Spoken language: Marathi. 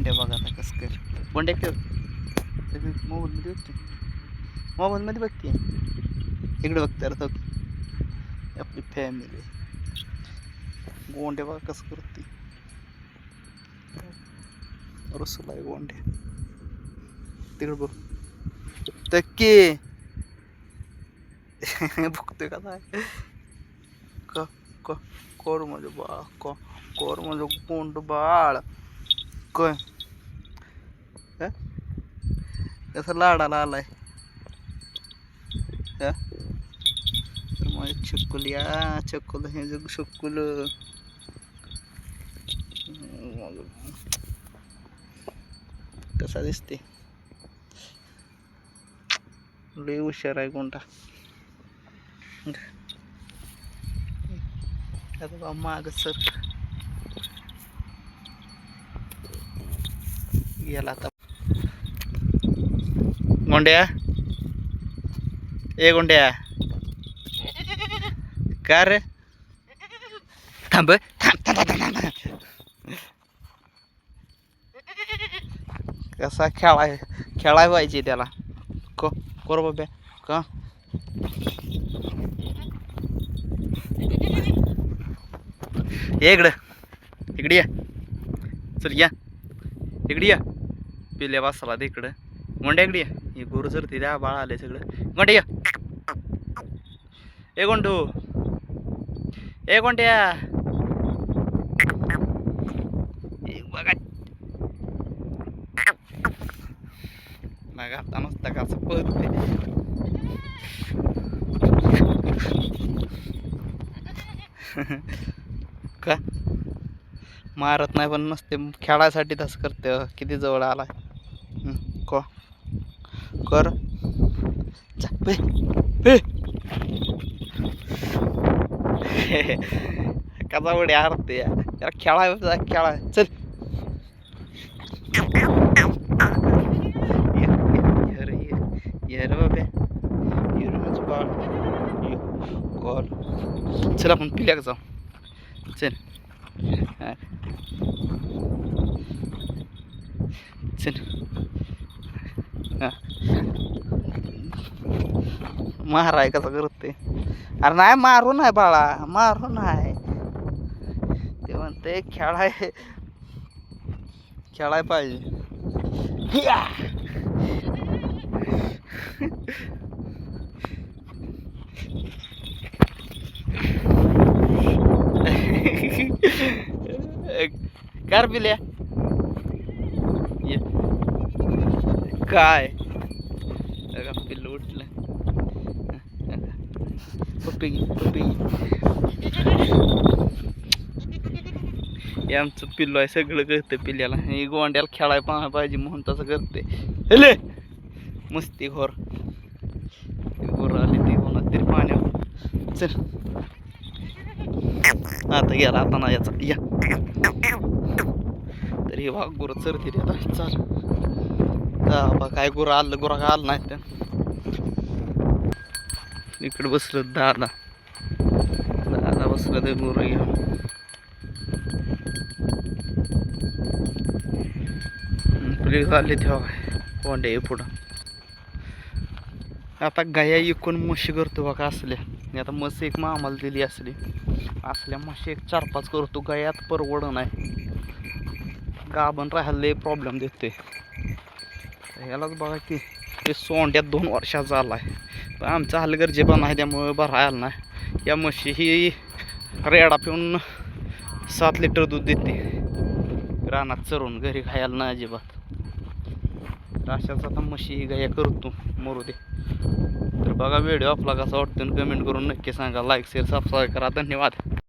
गोंड्या बघा आता कसं कर गोंड्या ठेव मोबाईलमध्ये बघते. मोबाईलमध्ये बघते. इकडे बघते अरे तो आपली फॅमिली गोंड्या बघा कसं करते. रसला आहे गोंड्या तिकडे बघ. तक्के. बघतोय का काय क क कोर म्हणजे बाळ क कोर म्हणजे कोंड बाळ. काय ह? कसं लाडाला आलाय. ह? चक्कुल या चक्कुल हे जग चक्कुल कसा दिसते? लय हुशार आहे कोणता आता बा माग सर. गेला आता गोंड्या? ए गोंड्या. का रे? थांब थांब थांब कसा खेळाय खेळाय पाहिजे त्याला. को कोर बाब्या का? ये इकडं. इकडे या. चल या. इकडे या. पिल्या वासाला इकडं. इकडं इकडे या. हे गुरु जर तिथे बाळ आले सगळं. गोंडे या. ए गोंडू ए गोंड्या बघा. मग आता नुसता पळते का? मारत नाही पण नसते खेळायसाठी तसं करते किती जवळ आला को? लवकर कसा पे, यार ते यार खेळा खेळा चल. ये, रे, बाबे. चल आपण पिल्या जाऊ? चल. चल हा. माराय कसं करते अरे नाही मारू नाही बाळा मारू नाही ते म्हणते खेळाय खेळाय पाहिजे. कार कर पिल्या ये. काय? पिल्लू उठलं. पपी पपी हे आमचं पिल्लो आहे सगळं करतं पिल्ल्याला. हे गोंड्याला खेळाय पाहा पाहिजे म्हणून तसं करते हेले! मस्ती घोर घोर आली ती होणार तरी पाण्यावर. चल. आता गेला आता ना याचा. या. तरी हे वाघ गुरं चरते आता. चाल. बा काय गुरं आलं गुरा काय आलं नाही तर. इकडे बसलं दादा. दादा बसलं ते गुरं घेऊन. पुढे झाले तेव्हा. कोंडे पुढं. आता गाया इकून म्हशी करतो बघा असल्या. आणि आता म्हस एक मामाला दिली असली. असल्या म्हशी एक चार पाच करतो. गायात परवड नाही. गाभण राहायला प्रॉब्लेम देते ह्यालाच बघा की ते सोंड्यात दोन वर्षाचा आला आहे पण आमचा हलगर्जेपण आहे त्यामुळे बरं आला नाही. या म्हशी ही रेडा पिऊन सात लिटर दूध देते. रानात चरून घरी खायला नाही अजिबात. तर अशाच आता म्हशी ही गाया करतो मरू दे. तर बघा व्हिडिओ आपला कसा वाटतो कमेंट करून नक्की सांगा. लाईक शेअर सबस्क्राईब करा. धन्यवाद.